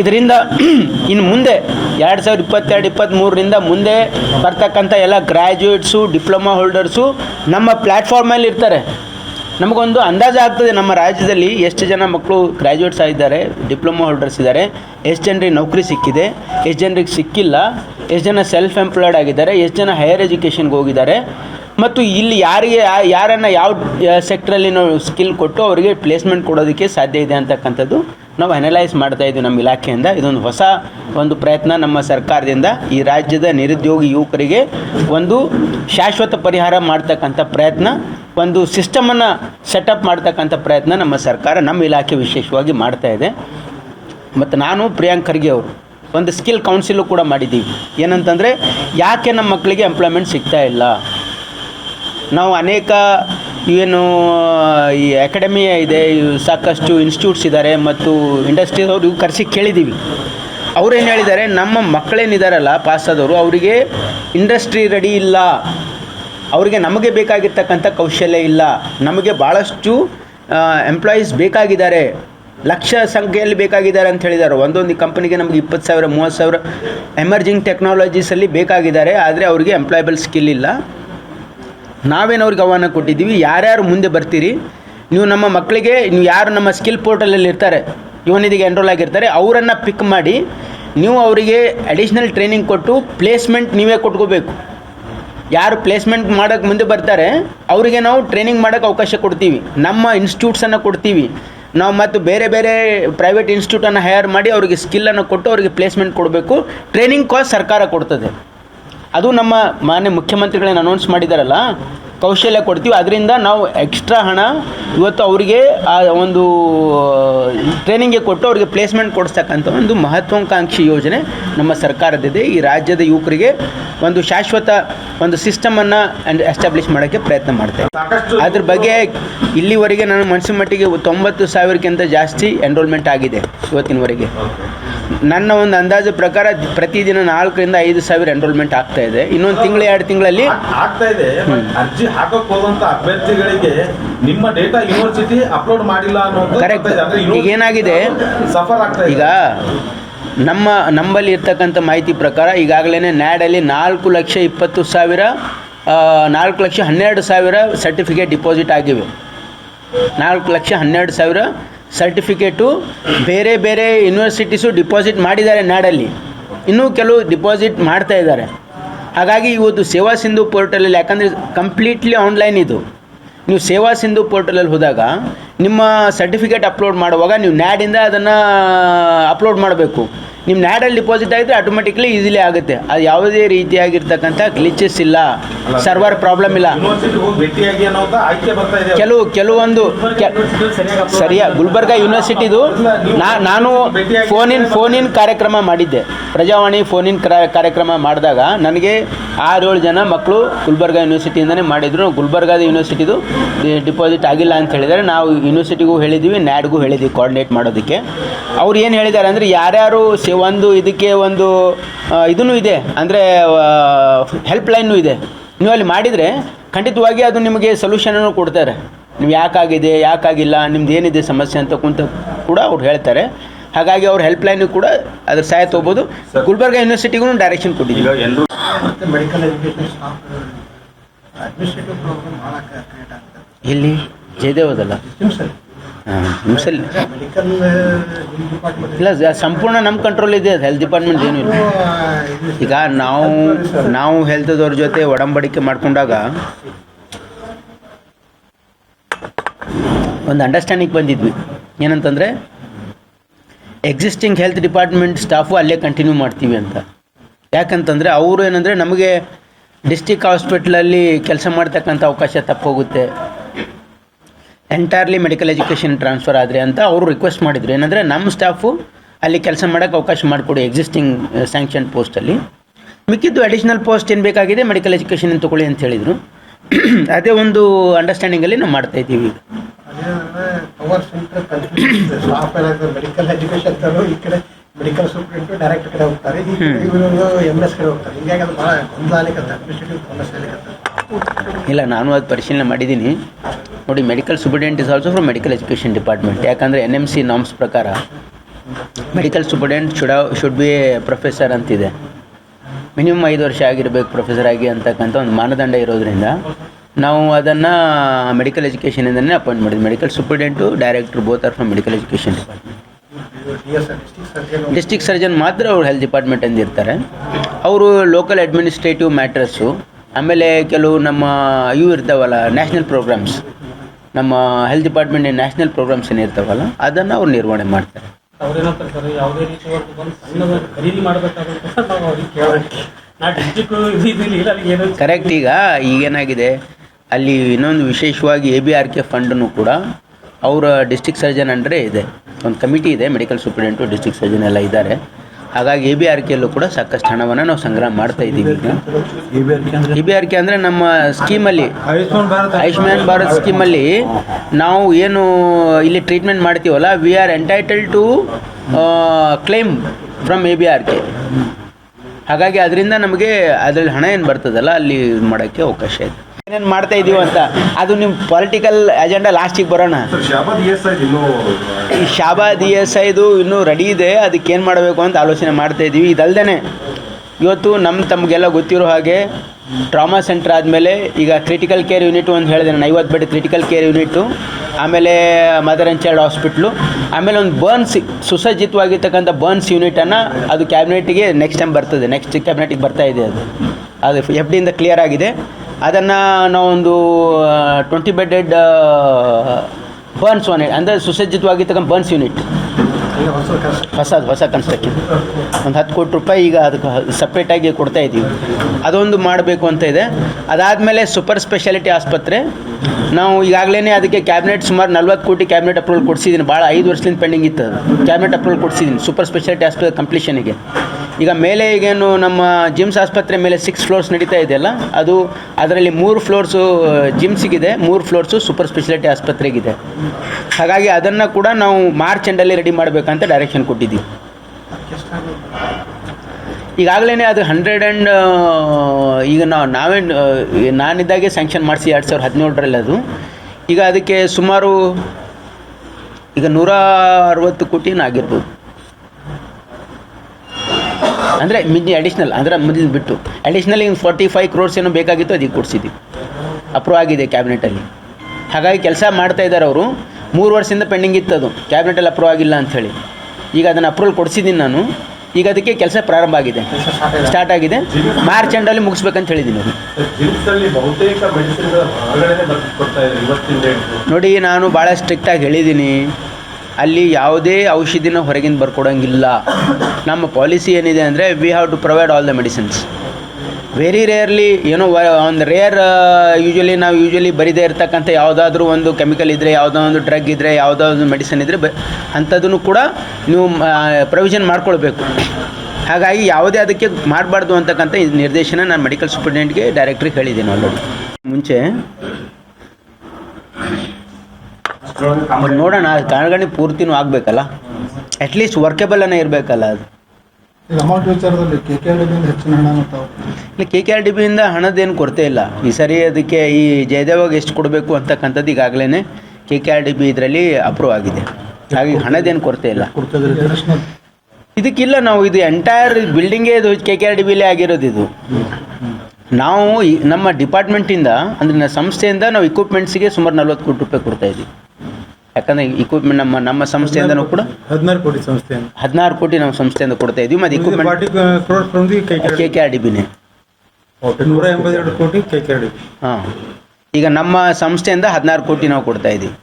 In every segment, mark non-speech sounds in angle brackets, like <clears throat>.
ಇದರಿಂದ <clears throat> ಇನ್ನು ಮುಂದೆ ಎರಡು ಸಾವಿರದ ಇಪ್ಪತ್ತೆರಡು ಇಪ್ಪತ್ತ್ಮೂರರಿಂದ ಮುಂದೆ ಬರ್ತಕ್ಕಂಥ ಎಲ್ಲ ಗ್ರ್ಯಾಜುಯೇಟ್ಸು ಡಿಪ್ಲೊಮಾ ಹೋಲ್ಡರ್ಸು ನಮ್ಮ ಪ್ಲ್ಯಾಟ್ಫಾರ್ಮಲ್ಲಿ ಇರ್ತಾರೆ. ನಮಗೊಂದು ಅಂದಾಜು ಆಗ್ತದೆ ನಮ್ಮ ರಾಜ್ಯದಲ್ಲಿ ಎಷ್ಟು ಜನ ಮಕ್ಕಳು ಗ್ರ್ಯಾಜುಯೇಟ್ಸ್ ಆಗಿದ್ದಾರೆ ಡಿಪ್ಲೊಮಾ ಹೋಲ್ಡರ್ಸ್ ಇದ್ದಾರೆ, ಎಷ್ಟು ಜನರಿಗೆ ನೌಕರಿ ಸಿಕ್ಕಿದೆ, ಎಷ್ಟು ಜನರಿಗೆ ಸಿಕ್ಕಿಲ್ಲ, ಎಷ್ಟು ಜನ ಸೆಲ್ಫ್ ಎಂಪ್ಲಾಯ್ಡ್ ಆಗಿದ್ದಾರೆ, ಎಷ್ಟು ಜನ ಹೈಯರ್ ಎಜುಕೇಷನ್ಗೆ ಹೋಗಿದ್ದಾರೆ. ಮತ್ತು ಇಲ್ಲಿ ಯಾರಿಗೆ, ಯಾರನ್ನು ಯಾವ ಸೆಕ್ಟ್ರಲ್ಲಿ ನಾವು ಸ್ಕಿಲ್ ಕೊಟ್ಟು ಅವರಿಗೆ ಪ್ಲೇಸ್ಮೆಂಟ್ ಕೊಡೋದಕ್ಕೆ ಸಾಧ್ಯ ಇದೆ ಅಂತಕ್ಕಂಥದ್ದು. ನಾವು ಅನಲೈಸ್ ಮಾಡ್ತಾ ಇದ್ದೀವಿ ನಮ್ಮ ಇಲಾಖೆಯಿಂದ. ಇದೊಂದು ಹೊಸ ಒಂದು ಪ್ರಯತ್ನ ನಮ್ಮ ಸರ್ಕಾರದಿಂದ. ಈ ರಾಜ್ಯದ ನಿರುದ್ಯೋಗಿ ಯುವಕರಿಗೆ ಒಂದು ಶಾಶ್ವತ ಪರಿಹಾರ ಮಾಡ್ತಕ್ಕಂಥ ಪ್ರಯತ್ನ, ಒಂದು ಸಿಸ್ಟಮನ್ನು ಸೆಟಪ್ ಮಾಡ್ತಕ್ಕಂಥ ಪ್ರಯತ್ನ ನಮ್ಮ ಸರ್ಕಾರ ನಮ್ಮ ಇಲಾಖೆ ವಿಶೇಷವಾಗಿ ಮಾಡ್ತಾ ಇದೆ. ಮತ್ತು ನಾನು ಪ್ರಿಯಾಂಕ್ ಖರ್ಗೆ ಅವರು, ಒಂದು ಸ್ಕಿಲ್ ಕೌನ್ಸಿಲು ಕೂಡ ಮಾಡಿದ್ದೀವಿ. ಏನಂತಂದರೆ ಯಾಕೆ ನಮ್ಮ ಮಕ್ಕಳಿಗೆ ಎಂಪ್ಲಾಯ್ಮೆಂಟ್ ಸಿಗ್ತಾ ಇಲ್ಲ? ನಾವು ಅನೇಕ ಏನು ಈ ಅಕಾಡೆಮಿ ಇದೆ ಸಾಕಷ್ಟು ಇನ್ಸ್ಟಿಟ್ಯೂಟ್ಸ್ ಇದ್ದಾರೆ ಮತ್ತು ಇಂಡಸ್ಟ್ರೀಸ್ ಅವರು ಇವು ಕರೆಸಿ ಕೇಳಿದ್ದೀವಿ ಅವ್ರೇನು ಹೇಳಿದ್ದಾರೆ ನಮ್ಮ ಮಕ್ಕಳೇನಿದ್ದಾರಲ್ಲ ಪಾಸ್ ಆದವರು, ಅವರಿಗೆ ಇಂಡಸ್ಟ್ರಿ ರೆಡಿ ಇಲ್ಲ. ಅವರಿಗೆ ನಮಗೆ ಬೇಕಾಗಿರ್ತಕ್ಕಂಥ ಕೌಶಲ್ಯ ಇಲ್ಲ. ನಮಗೆ ಭಾಳಷ್ಟು ಎಂಪ್ಲಾಯೀಸ್ ಬೇಕಾಗಿದ್ದಾರೆ. ಲಕ್ಷ ಸಂಖ್ಯೆಯಲ್ಲಿ ಬೇಕಾಗಿದ್ದಾರೆ ಅಂತ ಹೇಳಿದ್ದಾರೆ ಒಂದೊಂದು ಕಂಪ್ನಿಗೆ ನಮಗೆ ಇಪ್ಪತ್ತು ಸಾವಿರ, ಮೂವತ್ತು ಸಾವಿರ ಎಮರ್ಜಿಂಗ್ ಟೆಕ್ನಾಲಜೀಸಲ್ಲಿ ಬೇಕಾಗಿದ್ದಾರೆ. ಆದರೆ ಅವರಿಗೆ ಎಂಪ್ಲಾಯಬಲ್ ಸ್ಕಿಲ್ ಇಲ್ಲ. ನಾವೇನು ಅವ್ರಿಗೆ ಆಹ್ವಾನ ಕೊಟ್ಟಿದ್ದೀವಿ? ಯಾರ್ಯಾರು ಮುಂದೆ ಬರ್ತೀರಿ? ನೀವು ನಮ್ಮ ಮಕ್ಕಳಿಗೆ, ನೀವು ಯಾರು ನಮ್ಮ ಸ್ಕಿಲ್ ಪೋರ್ಟಲಲ್ಲಿ ಇರ್ತಾರೆ, ಇವನಿದಿಗೆ ಎನ್ರೋಲ್ ಆಗಿರ್ತಾರೆ, ಅವರನ್ನು ಪಿಕ್ ಮಾಡಿ, ನೀವು ಅವರಿಗೆ ಅಡಿಷ್ನಲ್ ಟ್ರೈನಿಂಗ್ ಕೊಟ್ಟು ಪ್ಲೇಸ್ಮೆಂಟ್ ನೀವೇ ಕೊಟ್ಕೋಬೇಕು. ಯಾರು ಪ್ಲೇಸ್ಮೆಂಟ್ ಮಾಡೋಕ್ಕೆ ಮುಂದೆ ಬರ್ತಾರೆ, ಅವರಿಗೆ ನಾವು ಟ್ರೈನಿಂಗ್ ಮಾಡೋಕ್ಕೆ ಅವಕಾಶ ಕೊಡ್ತೀವಿ. ನಮ್ಮ ಇನ್ಸ್ಟಿಟ್ಯೂಟ್ಸನ್ನು ಕೊಡ್ತೀವಿ. ನಾವು ಮತ್ತು ಬೇರೆ ಬೇರೆ ಪ್ರೈವೇಟ್ ಇನ್ಸ್ಟಿಟ್ಯೂಟನ್ನು ಹೈಯರ್ ಮಾಡಿ, ಅವರಿಗೆ ಸ್ಕಿಲ್ಲನ್ನು ಕೊಟ್ಟು ಅವರಿಗೆ ಪ್ಲೇಸ್ಮೆಂಟ್ ಕೊಡಬೇಕು. ಟ್ರೈನಿಂಗ್ ಕಾಸ್ಟ್ ಸರ್ಕಾರ ಕೊಡ್ತದೆ. ಅದು ನಮ್ಮ ಮಾನ್ಯ ಮುಖ್ಯಮಂತ್ರಿಗಳೇನು ಅನೌನ್ಸ್ ಮಾಡಿದ್ದಾರಲ್ಲ ಕೌಶಲ್ಯ ಕೊಡ್ತೀವಿ. ಅದರಿಂದ ನಾವು ಎಕ್ಸ್ಟ್ರಾ ಹಣ ಇವತ್ತು ಅವರಿಗೆ ಆ ಒಂದು ಟ್ರೈನಿಂಗ್ಗೆ ಕೊಟ್ಟು ಅವರಿಗೆ ಪ್ಲೇಸ್ಮೆಂಟ್ ಕೊಡಿಸ್ತಕ್ಕಂಥ ಒಂದು ಮಹತ್ವಾಕಾಂಕ್ಷಿ ಯೋಜನೆ ನಮ್ಮ ಸರ್ಕಾರದಿದೆ ಈ ರಾಜ್ಯದ ಯುವಕರಿಗೆ ಒಂದು ಶಾಶ್ವತ ಒಂದು ಸಿಸ್ಟಮನ್ನು ಎಸ್ಟಾಬ್ಲಿಷ್ ಮಾಡೋಕ್ಕೆ ಪ್ರಯತ್ನ ಮಾಡ್ತೇವೆ. ಅದ್ರ ಬಗ್ಗೆ ಇಲ್ಲಿವರೆಗೆ ನಾನು ಮನಸ್ಸಿನ ಮಟ್ಟಿಗೆ ತೊಂಬತ್ತು ಸಾವಿರಕ್ಕಿಂತ ಜಾಸ್ತಿ ಎನ್ರೋಲ್ಮೆಂಟ್ ಆಗಿದೆ ಇವತ್ತಿನವರೆಗೆ. ನನ್ನ ಒಂದು ಅಂದಾಜು ಪ್ರಕಾರ ಪ್ರತಿದಿನ ನಾಲ್ಕರಿಂದ ಐದು ಸಾವಿರ ಎನ್ರೋಲ್ಮೆಂಟ್ ಆಗ್ತಾ ಇದೆ. ಇನ್ನೊಂದು ತಿಂಗಳು ಎರಡು ತಿಂಗಳಲ್ಲಿ ಆಗ್ತಾ ಇದೆ ಅರ್ಜಿ ಹಾಕಕ್ ಹೋಗುವಂತ ಅಭ್ಯರ್ಥಿಗಳಿಗೆ ನಿಮ್ಮ ಡೇಟಾ ಯೂನಿವರ್ಸಿಟಿ ಅಪ್ಲೋಡ್ ಮಾಡಿಲ್ಲ Correct. ಈಗ ಏನಾಗಿದೆ? ಸಫರ್ ಆಗ್ತಾ ಈಗ ನಮ್ಮ ನಮ್ಮಲ್ಲಿ ಇರ್ತಕ್ಕಂಥ ಮಾಹಿತಿ ಪ್ರಕಾರ ಈಗಾಗಲೇ ನ್ಯಾಡಲ್ಲಿ ನಾಲ್ಕು ಲಕ್ಷ ಇಪ್ಪತ್ತು ಸಾವಿರ ನಾಲ್ಕು ಲಕ್ಷ ಹನ್ನೆರಡು ಸಾವಿರ ಸರ್ಟಿಫಿಕೇಟ್ ಡಿಪಾಸಿಟ್ ಆಗಿವೆ. ನಾಲ್ಕು ಲಕ್ಷ ಹನ್ನೆರಡು ಸಾವಿರ ಸರ್ಟಿಫಿಕೇಟು ಬೇರೆ ಬೇರೆ ಯೂನಿವರ್ಸಿಟೀಸು ಡಿಪಾಸಿಟ್ ಮಾಡಿದ್ದಾರೆ ನಾಡಲ್ಲಿ. ಇನ್ನೂ ಕೆಲವು ಡಿಪಾಸಿಟ್ ಮಾಡ್ತಾ ಇದ್ದಾರೆ. ಹಾಗಾಗಿ ಇವತ್ತು ಸೇವಾ ಸಿಂಧು ಪೋರ್ಟಲಲ್ಲಿ ಯಾಕಂದರೆ ಕಂಪ್ಲೀಟ್ಲಿ ಆನ್ಲೈನ್ ಇದು. ನೀವು ಸೇವಾ ಸಿಂಧು ಪೋರ್ಟಲಲ್ಲಿ ಹೋದಾಗ, ನಿಮ್ಮ ಸರ್ಟಿಫಿಕೇಟ್ ಅಪ್ಲೋಡ್ ಮಾಡುವಾಗ ನೀವು ನ್ಯಾಡಿಂದ ಅದನ್ನು ಅಪ್ಲೋಡ್ ಮಾಡಬೇಕು. ನಿಮ್ಮ ನ್ಯಾಡಲ್ಲಿ ಡಿಪಾಸಿಟ್ ಆಗಿದ್ರೆ ಆಟೋಮೆಟಿಕ್ಲಿ ಈಸಿಲಿ ಆಗುತ್ತೆ. ಅದು ಯಾವುದೇ ರೀತಿಯಾಗಿರ್ತಕ್ಕಂಥ ಗ್ಲಿಚಸ್ ಇಲ್ಲ. ಸರ್ವರ್ ಪ್ರಾಬ್ಲಮ್ ಇಲ್ಲ. ಕೆಲವು ಕೆಲವೊಂದು ಸರಿಯಾ ಗುಲ್ಬರ್ಗ ಯೂನಿವರ್ಸಿಟಿದು ನಾ ನಾನು ಫೋನ್ ಇನ್ ಫೋನ್ ಇನ್ ಕಾರ್ಯಕ್ರಮ ಮಾಡಿದ್ದೆ. ಪ್ರಜಾವಾಣಿ ಫೋನ್ ಇನ್ ಕಾರ್ಯಕ್ರಮ ಮಾಡಿದಾಗ ನನಗೆ ಆರು ಏಳು ಜನ ಮಕ್ಕಳು ಗುಲ್ಬರ್ಗಾ ಯೂನಿವರ್ಸಿಟಿಯಿಂದನೇ ಮಾಡಿದ್ರು. ಗುಲ್ಬರ್ಗಾದ ಯೂನಿವರ್ಸಿಟಿದು ಡಿಪಾಸಿಟ್ ಆಗಿಲ್ಲ ಅಂತ ಹೇಳಿದರೆ ನಾವು ಯೂನಿವರ್ಸಿಟಿಗೂ ಹೇಳಿದ್ದೀವಿ ನ್ಯಾಡ್ಗೂ ಹೇಳಿದ್ದೀವಿ ಕೋಆರ್ಡಿನೇಟ್ ಮಾಡೋದಕ್ಕೆ. ಅವ್ರು ಏನು ಹೇಳಿದ್ದಾರೆ ಅಂದರೆ ಯಾರ್ಯಾರು ಒಂದು ಇದಕ್ಕೆ ಒಂದು ಇದೂ ಇದೆ. ಅಂದರೆ ಹೆಲ್ಪ್ ಲೈನು ಇದೆ. ನೀವು ಅಲ್ಲಿ ಮಾಡಿದರೆ ಖಂಡಿತವಾಗಿ ಅದು ನಿಮಗೆ ಸೊಲ್ಯೂಷನನ್ನು ಕೊಡ್ತಾರೆ. ನೀವು ಯಾಕಾಗಿದೆ ಯಾಕಾಗಿಲ್ಲ ನಿಮ್ದು ಏನಿದೆ ಸಮಸ್ಯೆ ಅಂತ ಕುಂತ ಕೂಡ ಅವ್ರು ಹೇಳ್ತಾರೆ. ಹಾಗಾಗಿ ಅವ್ರ ಹೆಲ್ಪ್ ಲೈನು ಕೂಡ ಅದ್ರ ಸಹಾಯ ತೊಗೋಬೋದು. ಗುಲ್ಬರ್ಗ ಯೂನಿವರ್ಸಿಟಿಗೂ ಡೈರೆಕ್ಷನ್ ಕೊಟ್ಟಿದ್ದೀವಿ. ಎಲ್ಲರೂ ಮೆಡಿಕಲ್ ಎಜುಕೇಷನ್ ಎಲ್ಲಿ? ಜಯದೇವದಲ್ಲ? ಇಲ್ಲ ಸಂಪೂರ್ಣ ನಮ್ಮ ಕಂಟ್ರೋಲ್ ಇದೆ ಹೆಲ್ತ್ ಡಿಪಾರ್ಟ್ಮೆಂಟ್ ಏನೂ ಇಲ್ಲ. ಈಗ ನಾವು ನಾವು ಹೆಲ್ತ್ದವ್ರ ಜೊತೆ ಒಡಂಬಡಿಕೆ ಮಾಡಿಕೊಂಡಾಗ ಒಂದು ಅಂಡರ್ಸ್ಟ್ಯಾಂಡಿಂಗ್ ಬಂದಿದ್ವಿ. ಏನಂತಂದರೆ ಎಕ್ಸಿಸ್ಟಿಂಗ್ ಹೆಲ್ತ್ ಡಿಪಾರ್ಟ್ಮೆಂಟ್ ಸ್ಟಾಫು ಅಲ್ಲೇ ಕಂಟಿನ್ಯೂ ಮಾಡ್ತೀವಿ ಅಂತ. ಯಾಕಂತಂದರೆ, ಅವರು ಏನಂದರೆ ನಮಗೆ ಡಿಸ್ಟಿಕ್ ಹಾಸ್ಪಿಟ್ಲಲ್ಲಿ ಕೆಲಸ ಮಾಡ್ತಕ್ಕಂಥ ಅವಕಾಶ ತಪ್ಪೋಗುತ್ತೆ ಎಂಟೈರ್ಲಿ ಮೆಡಿಕಲ್ ಎಜುಕೇಷನ್ ಟ್ರಾನ್ಸ್ಫರ್ ಆದರೆ ಅಂತ ಅವರು ರಿಕ್ವೆಸ್ಟ್ ಮಾಡಿದ್ರು. ಏನಂದರೆ ನಮ್ಮ ಸ್ಟಾಫು ಅಲ್ಲಿ ಕೆಲಸ ಮಾಡೋಕ್ಕೆ ಅವಕಾಶ ಮಾಡಿಕೊಡಿ ಎಕ್ಸಿಸ್ಟಿಂಗ್ ಸ್ಯಾಂಕ್ಷನ್ ಪೋಸ್ಟಲ್ಲಿ ಮಿಕ್ಕಿದ್ದು ಅಡಿಷ್ನಲ್ ಪೋಸ್ಟ್ ಏನು ಬೇಕಾಗಿದೆ? ಮೆಡಿಕಲ್ ಎಜುಕೇಷನ್ ತಗೊಳ್ಳಿ ಅಂತ ಹೇಳಿದರು. <clears throat> ಅದೇ ಒಂದು ಅಂಡರ್ಸ್ಟ್ಯಾಂಡಿಂಗಲ್ಲಿ ನಾವು ಮಾಡ್ತಾ ಇದ್ದೀವಿ ಈಗ. ಮೆಡಿಕಲ್ ಕಡೆ ಮೆಡಿಕಲ್ ಸೂಪ್ರಿಂಟು ಡೈರೆಕ್ಟ್ ಕಡೆ ಹೋಗ್ತಾರೆ. ಈ ಕಡೆ ಇವರು ಎಂ ಎಸ್ ಕಡೆ ಹೋಗ್ತಾರೆ. ಹಿಂಗಾಗಿ ಅದು ಭಾಳ ಗೊಂದಲ ಅಡ್ಮಿನಿಸ್ಟ್ರೇಟಿವ್ ಸಮಸ್ಯೆ ಇಲ್ಲ ನಾನು ಅದು ಪರಿಶೀಲನೆ ಮಾಡಿದ್ದೀನಿ. ನೋಡಿ medical superintendent is also from medical education department ಯಾಕಂದರೆ ಎನ್ ಎಂ ಸಿ ನಾಮ್ಸ್ ಪ್ರಕಾರ medical superintendent should should be professor ಅಂತಿದೆ. ಮಿನಿಮಮ್ ಐದು ವರ್ಷ ಆಗಿರಬೇಕು ಪ್ರೊಫೆಸರ್ ಆಗಿ ಅಂತಕ್ಕಂಥ ಒಂದು ಮಾನದಂಡ ಇರೋದ್ರಿಂದ ನಾವು ಅದನ್ನು ಮೆಡಿಕಲ್ ಎಜುಕೇಷನಿಂದನೇ ಅಪಾಯಿಂಟ್ ಮಾಡಿದ್ವಿ. Medical superintendent director both are from medical education department district surgeon ಮಾತ್ರ ಅವರು ಹೆಲ್ತ್ ಡಿಪಾರ್ಟ್ಮೆಂಟ್ ಇರ್ತಾರೆ. ಅವರು ಲೋಕಲ್ ಅಡ್ಮಿನಿಸ್ಟ್ರೇಟಿವ್ ಮ್ಯಾಟ್ರಸ್ಸು ಆಮೇಲೆ ಕೆಲವು ನಮ್ಮ, ಇವು ಇರ್ತಾವಲ್ಲ ನ್ಯಾಷನಲ್ ಪ್ರೋಗ್ರಾಮ್ಸ್ ನಮ್ಮ ಹೆಲ್ತ್ ಡಿಪಾರ್ಟ್ಮೆಂಟ್ ನ್ಯಾಷನಲ್ ಪ್ರೋಗ್ರಾಮ್ಸ್ ಏನು ಇರ್ತಾವಲ್ಲ ಅದನ್ನು ಅವ್ರು ನಿರ್ವಹಣೆ ಮಾಡ್ತಾರೆ. ಅವ್ರೇನಂತಾರೆ ಸರ್ ಯಾವುದೇ ರೀತಿ ಒಂದು ಬಂದು ಸಣ್ಣದ ಖರೀದಿ ಮಾಡಬೇಕಾಗುತ್ತೆ ಅಂತ ನಾವು ಅವ್ರಿಗೆ ಕೇಳೋಕ್ಕೆ. ನಾ ಡಿಸ್ಟಿಕ್ ಇದು ಇಲ್ಲ ಅಲ್ಲಿ ಕರೆಕ್ಟ್ ಈಗ ಈಗೇನಾಗಿದೆ ಅಲ್ಲಿ ಇನ್ನೊಂದು ವಿಶೇಷವಾಗಿ ಎ ಬಿ ಆರ್ ಕೆ ಫಂಡನ್ನು ಕೂಡ ಅವರ ಡಿಸ್ಟಿಕ್ ಸರ್ಜನ್ ಅಂದರೆ ಇದೆ. ಒಂದು ಕಮಿಟಿ ಇದೆ ಮೆಡಿಕಲ್ ಸೂಪರಿಂಟೆಂಟು ಡಿಸ್ಟಿಕ್ ಸರ್ಜನ್ ಎಲ್ಲ ಇದ್ದಾರೆ. ಹಾಗಾಗಿ ಎ ಬಿ ಆರ್ ಕೆಯಲ್ಲೂ ಕೂಡ ಸಾಕಷ್ಟು ಹಣವನ್ನು ನಾವು ಸಂಗ್ರಹ ಮಾಡ್ತಾ ಇದ್ದೀವಿ ಈಗ. ಎ ಬಿ ಆರ್ ಕೆ ಅಂದರೆ? ನಮ್ಮ ಸ್ಕೀಮಲ್ಲಿ ಆಯುಷ್ಮಾನ್ ಭಾರತ್ ಸ್ಕೀಮಲ್ಲಿ ನಾವು ಏನು ಇಲ್ಲಿ ಟ್ರೀಟ್ಮೆಂಟ್ ಮಾಡ್ತೀವಲ್ಲ we are entitled to claim from A B R K. ಹಾಗಾಗಿ ಅದರಿಂದ ನಮಗೆ ಅದರಲ್ಲಿ ಹಣ ಏನು ಬರ್ತದಲ್ಲ ಅಲ್ಲಿ ಇದು ಮಾಡೋಕ್ಕೆ ಅವಕಾಶ ಇದೆ. ಏನೇನು ಮಾಡ್ತಾ ಇದೀವಿ ಅಂತ. ಅದು ನಿಮ್ಮ ಪೊಲಿಟಿಕಲ್ ಅಜೆಂಡಾ ಲಾಸ್ಟಿಗೆ ಬರೋಣ. ಈ ಶಾಬಾದ್ ಇ ಎಸ್ ಐದು ಇನ್ನೂ ರೆಡಿ ಇದೆ. ಅದಕ್ಕೆ ಏನು ಮಾಡಬೇಕು ಅಂತ ಆಲೋಚನೆ ಮಾಡ್ತಾ ಇದ್ದೀವಿ ಇದಲ್ದೇ ಇವತ್ತು ನಮ್ಮ ತಮಗೆಲ್ಲ ಗೊತ್ತಿರೋ ಹಾಗೆ ಟ್ರಾಮಾ ಸೆಂಟರ್ ಆದಮೇಲೆ ಈಗ ಕ್ರಿಟಿಕಲ್ ಕೇರ್ ಯೂನಿಟ್ ಅಂತ ಹೇಳಿದೆ ನಾನು ಐವತ್ತು ಬೆಡ್ ಕ್ರಿಟಿಕಲ್ ಕೇರ್ ಯೂನಿಟು ಆಮೇಲೆ ಮದರ್ ಅಂಡ್ ಚೈಲ್ಡ್ ಹಾಸ್ಪಿಟ್ಲು ಆಮೇಲೆ ಒಂದು ಬರ್ನ್ಸ್ ಸುಸಜ್ಜಿತವಾಗಿರ್ತಕ್ಕಂಥ ಬರ್ನ್ಸ್ ಯೂನಿಟನ್ನು ಅದು ಕ್ಯಾಬಿನೆಟ್ಗೆ ನೆಕ್ಸ್ಟ್ ಟೈಮ್ ಬರ್ತದೆ. ನೆಕ್ಸ್ಟ್ ಕ್ಯಾಬಿನೆಟಿಗೆ ಬರ್ತಾ ಇದೆ ಅದು. ಅದು ಎಫ್ ಡಿಯಿಂದ ಕ್ಲಿಯರ್ ಆಗಿದೆ. ಅದನ್ನು ನಾವೊಂದು ಟ್ವೆಂಟಿ ಬೆಡ್ಡೆಡ್ ಬರ್ನ್ಸ್ ಒನ್ ಅಂದರೆ ಸುಸಜ್ಜಿತವಾಗಿರ್ತಕ್ಕಂಥ ಬರ್ನ್ಸ್ ಯೂನಿಟ್ ಹೊಸದು ಹೊಸ ಕನ್ಸ್ಟ್ರಕ್ಷನ್ ಒಂದು ಹತ್ತು ಕೋಟಿ ರೂಪಾಯಿ ಈಗ ಅದಕ್ಕೆ ಸಪ್ರೇಟಾಗಿ ಕೊಡ್ತಾ ಇದ್ದೀವಿ. ಅದೊಂದು ಮಾಡಬೇಕು ಅಂತ ಇದೆ. ಅದಾದಮೇಲೆ ಸೂಪರ್ ಸ್ಪೆಷಾಲಿಟಿ ಆಸ್ಪತ್ರೆ. ನಾವು ಈಗಾಗಲೇ ಅದಕ್ಕೆ ಕ್ಯಾಬಿನೆಟ್ ಸುಮಾರು ನಲ್ವತ್ತು ಕೋಟಿ ಕ್ಯಾಬಿನೆಟ್ ಅಪ್ರೂವಲ್ ಕೊಡಿಸಿದ್ದೀನಿ ಭಾಳ ಐದು ವರ್ಷದಿಂದ ಪೆಂಡಿಂಗ್ ಇತ್ತು ಕ್ಯಾಬಿನೆಟ್ ಅಪ್ರೂವಲ್ ಕೊಡಿಸಿದ್ದೀನಿ ಸೂಪರ್ ಸ್ಪೆಷಾಲಿಟಿ ಆಸ್ಪತ್ರೆ ಕಂಪ್ಲೀಷನಿಗೆ ಈಗ ಮೇಲೆ ಈಗೇನು ನಮ್ಮ ಜಿಮ್ಸ್ ಆಸ್ಪತ್ರೆ ಮೇಲೆ ಸಿಕ್ಸ್ ಫ್ಲೋರ್ಸ್ ನಡೀತಾ ಇದೆಯಲ್ಲ ಅದು ಅದರಲ್ಲಿ ಮೂರು ಫ್ಲೋರ್ಸು ಜಿಮ್ಸಿಗಿದೆ ಮೂರು ಫ್ಲೋರ್ಸು ಸೂಪರ್ ಸ್ಪೆಷಾಲಿಟಿ ಆಸ್ಪತ್ರೆಗಿದೆ. ಹಾಗಾಗಿ ಅದನ್ನು ಕೂಡ ನಾವು ಮಾರ್ಚ್ ಎಂಡಲ್ಲಿ ರೆಡಿ ಮಾಡಬೇಕಂತ ಡೈರೆಕ್ಷನ್ ಕೊಟ್ಟಿದ್ದೀವಿ. ಈಗಾಗಲೇ ಅದು ಹಂಡ್ರೆಡ್ ಆ್ಯಂಡ್ ಈಗ ನಾವು ನಾವೇ ನಾನಿದ್ದಾಗೆ ಸ್ಯಾಂಕ್ಷನ್ ಮಾಡಿಸಿ ಎರಡು ಸಾವಿರದ ಹದಿನೇಳರಲ್ಲಿ ಅದು. ಈಗ ಅದಕ್ಕೆ ಸುಮಾರು ಈಗ ನೂರ ಅರವತ್ತು ಕೋಟಿನ ಆಗಿರ್ಬೋದು. ಅಂದರೆ ಮಿನಿ ಅಡಿಷ್ನಲ್ ಅಂದರೆ ಮೊದಲು ಬಿಟ್ಟು. ಅಡಿಷ್ನಲ್ ಈಗ ಫಾರ್ಟಿ ಫೈವ್ ಕ್ರೋರ್ಸ್ ಏನೋ ಬೇಕಾಗಿತ್ತು ಅದಕ್ಕೆ ಕೊಡಿಸಿದ್ವಿ ಅಪ್ರೂವ್ ಆಗಿದೆ ಕ್ಯಾಬಿನೆಟಲ್ಲಿ ಹಾಗಾಗಿ ಕೆಲಸ ಮಾಡ್ತಾ ಇದ್ದಾರೆ ಅವರು. ಮೂರು ವರ್ಷದಿಂದ ಪೆಂಡಿಂಗ್ ಇತ್ತು ಅದು. ಕ್ಯಾಬಿನೆಟಲ್ಲಿ ಅಪ್ರೂವ್ ಆಗಿಲ್ಲ ಅಂಥೇಳಿ ಈಗ ಅದನ್ನು ಅಪ್ರೂವಲ್ ಕೊಡಿಸಿದ್ದೀನಿ ನಾನು. ಈಗ ಅದಕ್ಕೆ ಕೆಲಸ ಪ್ರಾರಂಭ ಆಗಿದೆ. ಸ್ಟಾರ್ಟ್ ಆಗಿದೆ. ಮಾರ್ಚ್ ಎಂಡಲ್ಲಿ ಮುಗಿಸ್ಬೇಕಂತ ಹೇಳಿದ್ದೀನಿ ನೋಡಿ ನಾನು ಭಾಳ ಸ್ಟ್ರಿಕ್ಟಾಗಿ ಹೇಳಿದ್ದೀನಿ. ಅಲ್ಲಿ ಯಾವುದೇ ಔಷಧಿನ ಹೊರಗಿಂದ ಬರ್ಕೊಡೋಂಗಿಲ್ಲ. ನಮ್ಮ ಪಾಲಿಸಿ ಏನಿದೆ ಅಂದರೆ we have to provide all the medicines very rarely ಏನೋ ಒಂದು ರೇರ್ ಯೂಶ್ವಲಿ ನಾವು ಯೂಶ್ವಲಿ ಬರೀದೇ ಇರ್ತಕ್ಕಂಥ ಯಾವುದಾದ್ರೂ ಒಂದು ಕೆಮಿಕಲ್ ಇದ್ದರೆ ಯಾವುದೋ ಒಂದು ಡ್ರಗ್ ಇದ್ದರೆ ಯಾವುದೋ ಒಂದು ಮೆಡಿಸಿನ್ ಇದ್ದರೆ ಬ ಅಂಥದ್ದನ್ನು ಕೂಡ ನೀವು ಪ್ರೊವಿಷನ್ ಮಾಡ್ಕೊಳ್ಬೇಕು. ಹಾಗಾಗಿ ಯಾವುದೇ ಅದಕ್ಕೆ ಮಾಡಬಾರ್ದು ಅಂತಕ್ಕಂಥ ಈ ನಿರ್ದೇಶನ ನಾನು ಮೆಡಿಕಲ್ ಸೂಪರ್ಡೆಂಟ್ಗೆ ಡೈರೆಕ್ಟ್ರಿಗೆ ಹೇಳಿದ್ದೀನಿ ಆಲ್ರೆಡಿ ಮುಂಚೆ ನೋಡೋಣ ಕಾರಣಗಣಿ ಪೂರ್ತಿನೂ ಆಗಬೇಕಲ್ಲ? ಅಟ್ಲೀಸ್ಟ್ ವರ್ಕೆಬಲ್ ಅನ್ನೋ ಇರಬೇಕಲ್ಲ ಅದು. ಅಮೌಂಟ್ ವಿಚಾರದಲ್ಲಿ ಕೆ ಕೆ ಆರ್ ಹೆಚ್ಚಿನ ಹಣ ಮತ್ತು ಇಲ್ಲಿ ಕೆ ಕೆ ಆರ್ ಡಿ ಬಿಯಿಂದ ಹಣದ್ದೇನು ಕೊರತೆ ಇಲ್ಲ. ಈ ಸರಿ ಅದಕ್ಕೆ ಈ ಜಯದೇವಾಗ ಎಷ್ಟು ಕೊಡಬೇಕು ಅಂತಕ್ಕಂಥದ್ದು ಈಗಾಗಲೇ K K R D B ಇದರಲ್ಲಿ ಅಪ್ರೂವ್ ಆಗಿದೆ. ಹಾಗಾಗಿ ಹಣದೇನು ಕೊರತೆ ಇಲ್ಲ. ಇದಕ್ಕಿಲ್ಲ ನಾವು ಇದು ಎಂಟೈರ್ ಬಿಲ್ಡಿಂಗೇ ಇದು ಕೆ ಕೆ ಆರ್ ಡಿ ಬಿಲೇ ಆಗಿರೋದು ಇದು. ನಾವು ನಮ್ಮ ಡಿಪಾರ್ಟ್ಮೆಂಟಿಂದ ಅಂದರೆ ನಮ್ಮ ಸಂಸ್ಥೆಯಿಂದ ನಾವು ಇಕ್ವಿಪ್ಮೆಂಟ್ಸ್ಗೆ ಸುಮಾರು ನಲ್ವತ್ತು ಕೋಟಿ ರೂಪಾಯಿ ಕೊಡ್ತಾ ಇದ್ದೀವಿ ಯಾಕಂದರೆ ಇಕ್ವಿಪ್ಮೆಂಟ್ ನಮ್ಮ ನಮ್ಮ ಸಂಸ್ಥೆಯಿಂದನೂ ಕೂಡ ಹದಿನಾರು ಕೋಟಿ ಸಂಸ್ಥೆ ಹದಿನಾರು ಕೋಟಿ ನಮ್ಮ ಸಂಸ್ಥೆಯಿಂದ ಕೊಡ್ತಾ ಇದೀವಿ. ಮತ್ತೆ equipment forty crore from the K K R D ಬಿನೇ okay ನೂರ ಎಂಬತ್ತೆರಡು ಕೋಟಿ ಕೆ ಕೆ ಆರ್ ಡಿ ಹಾಂ. ಈಗ ನಮ್ಮ ಸಂಸ್ಥೆಯಿಂದ ಹದಿನಾರು ಕೋಟಿ ನಾವು ಕೊಡ್ತಾ ಇದೀವಿ.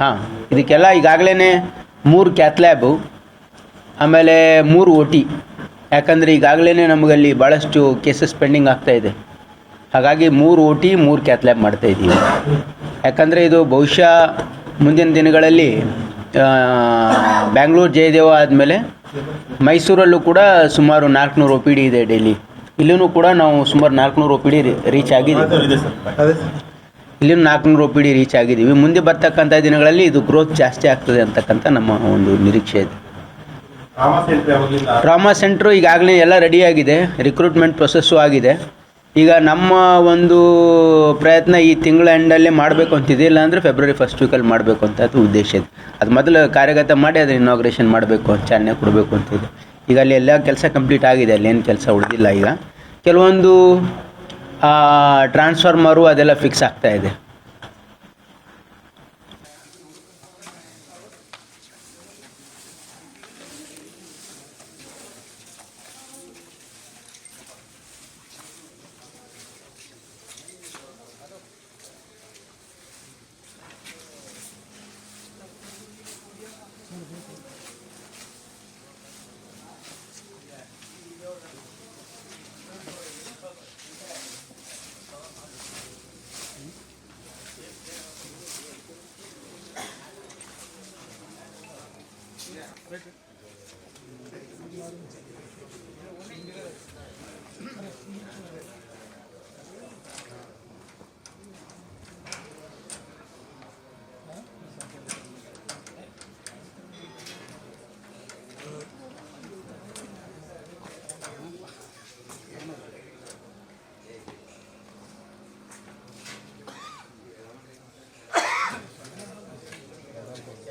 ಹಾಂ. ಇದಕ್ಕೆಲ್ಲ ಈಗಾಗಲೇ ಮೂರು ಕ್ಯಾತ್ ಲ್ಯಾಬು ಆಮೇಲೆ ಮೂರು ಓ ಟಿ ಯಾಕಂದರೆ ಈಗಾಗಲೇ ನಮಗಲ್ಲಿ ಭಾಳಷ್ಟು ಕೇಸಸ್ ಪೆಂಡಿಂಗ್ ಆಗ್ತಾ ಇದೆ. ಹಾಗಾಗಿ ಮೂರು ಓಟಿ ಮೂರು ಕ್ಯಾತ್ ಲ್ಯಾಬ್ ಮಾಡ್ತಾ ಇದ್ದೀವಿ ಯಾಕಂದರೆ ಇದು ಬಹುಶಃ ಮುಂದಿನ ದಿನಗಳಲ್ಲಿ ಬ್ಯಾಂಗ್ಳೂರು ಜಯದೇವ ಆದಮೇಲೆ ಮೈಸೂರಲ್ಲೂ ಕೂಡ ಸುಮಾರು ನಾಲ್ಕುನೂರು ಒ ಪಿ ಡಿ ಇದೆ ಡೈಲಿ ಇಲ್ಲೂ ಕೂಡ ನಾವು ಸುಮಾರು ನಾಲ್ಕುನೂರು ಒ ಪಿ ಡಿ ರೀಚ್ ಆಗಿದೆ ಇಲ್ಲಿ ನಾಲ್ಕುನೂರು ಒ ಪಿ ಡಿ ರೀಚ್ ಆಗಿದ್ದೀವಿ. ಮುಂದೆ ಬರ್ತಕ್ಕಂಥ ದಿನಗಳಲ್ಲಿ ಇದು ಗ್ರೋತ್ ಜಾಸ್ತಿ ಆಗ್ತದೆ ಅಂತಕ್ಕಂಥ ನಮ್ಮ ಒಂದು ನಿರೀಕ್ಷೆ ಇದೆ. ಟ್ರಾಮಾ ಸೆಂಟ್ರು ಈಗಾಗಲೇ ಎಲ್ಲ ರೆಡಿಯಾಗಿದೆ ರಿಕ್ರೂಟ್ಮೆಂಟ್ ಪ್ರೊಸೆಸ್ಸು ಆಗಿದೆ. ಈಗ ನಮ್ಮ ಒಂದು ಪ್ರಯತ್ನ ಈ ತಿಂಗಳ ಎಂಡಲ್ಲೇ ಮಾಡಬೇಕು ಅಂತಿದೆ. ಇಲ್ಲಾಂದರೆ ಫೆಬ್ರವರಿ ಫಸ್ಟ್ ವೀಕಲ್ಲಿ ಮಾಡಬೇಕು ಅಂತ ಅದು ಉದ್ದೇಶ ಇದೆ. ಅದು ಮೊದಲು ಕಾರ್ಯಗತ ಮಾಡಿ ಅದನ್ನ ಇನಾಗ್ರೇಷನ್ ಮಾಡಬೇಕು ಚಾಲನೆ ಕೊಡಬೇಕು ಅಂತಿದೆ ಈಗ ಅಲ್ಲಿ ಎಲ್ಲ ಕೆಲಸ ಕಂಪ್ಲೀಟ್ ಆಗಿದೆ, ಅಲ್ಲಿ ಏನು ಕೆಲಸ ಉಳಿದಿಲ್ಲ ಈಗ. ಕೆಲವೊಂದು ಟ್ರಾನ್ಸ್ಫಾರ್ಮರು ಅದೆಲ್ಲ ಫಿಕ್ಸ್ ಆಗ್ತಾ ಇದೆ.